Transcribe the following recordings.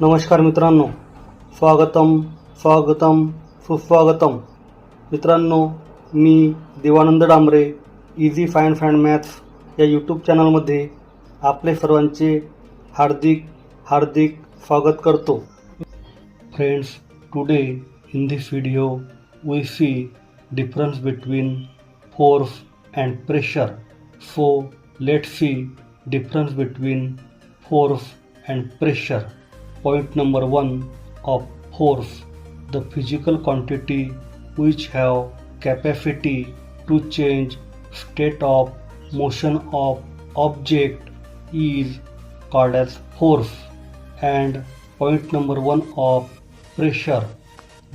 नमस्कार मित्रांनो. स्वागतम स्वागतम सुस्वागतम. मित्रांनो मी Devanand Dambare easy fine fine maths या यूट्यूब चॅनलमध्ये आपले सर्वांचे हार्दिक हार्दिक स्वागत करतो. Friends today in this video we see difference between force and pressure. So let's see difference between force and pressure. Point number 1 of force the physical quantity which have capacity to change state of motion of object is called as force and point number 1 of pressure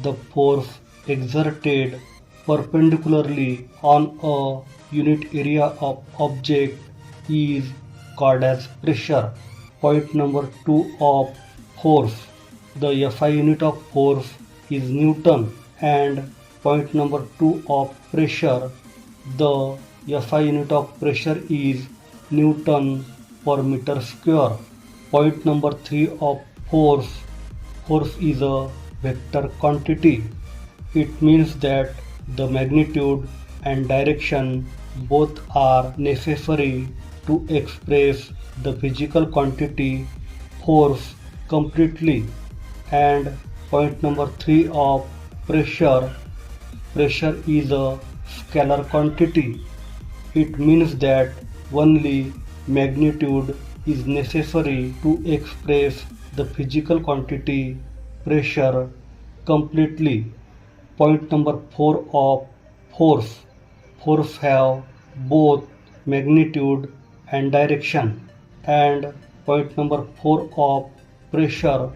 the force exerted perpendicularly on a unit area of object is called as pressure. Point number 2 of force. The SI unit of force is Newton and point number 2 of pressure the SI unit of pressure is Newton per meter square. Point number 3 of force force is a vector quantity. It means that the magnitude and direction both are necessary to express the physical quantity force completely. And point number 3 of pressure pressure is a scalar quantity. It means that only magnitude is necessary to express the physical quantity pressure completely point number 4 of force. Force have both magnitude and direction. And point number 4 of pressure.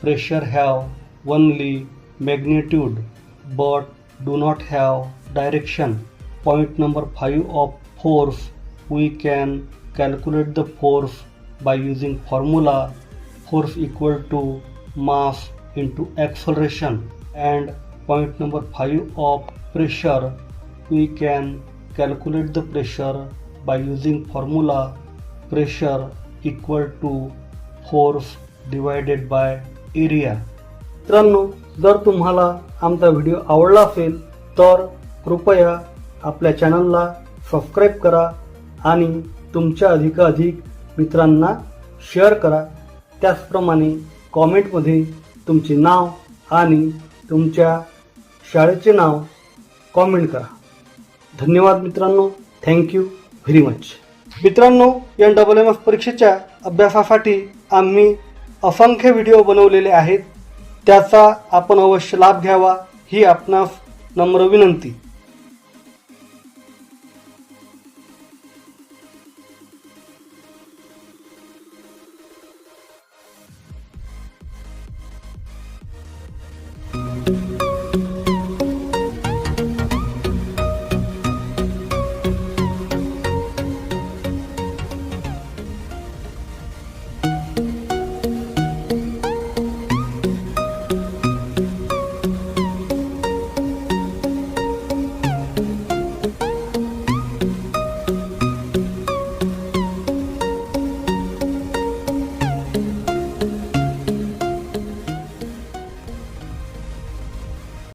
Pressure have only magnitude but do not have direction. Point number 5 of force we can calculate the force by using formula. Force equal to mass into acceleration. And point number 5 of pressure we can calculate the pressure by using formula pressure equal to force divided by area मित्रांनो जर तुम्हाला आमचा video आवडला असेल तर कृपया आपल्या चॅनलला सबस्क्राईब करा आणि तुमच्या अधिकाधिक मित्रांना शेअर करा त्याचप्रमाणे कॉमेंटमध्ये तुमचे नाव आणि तुमच्या शाळेचे नाव कॉमेंट करा. धन्यवाद मित्रांनो. थँक्यू व्हेरी मच मित्रांनो या डबल एम एफ परीक्षेच्या अभ्यासासाठी आम्ही असंख्य व्हिडिओ बनवलेले आहेत. त्याचा आपण अवश्य लाभ घ्यावा. ही आपणास नम्र विनंती.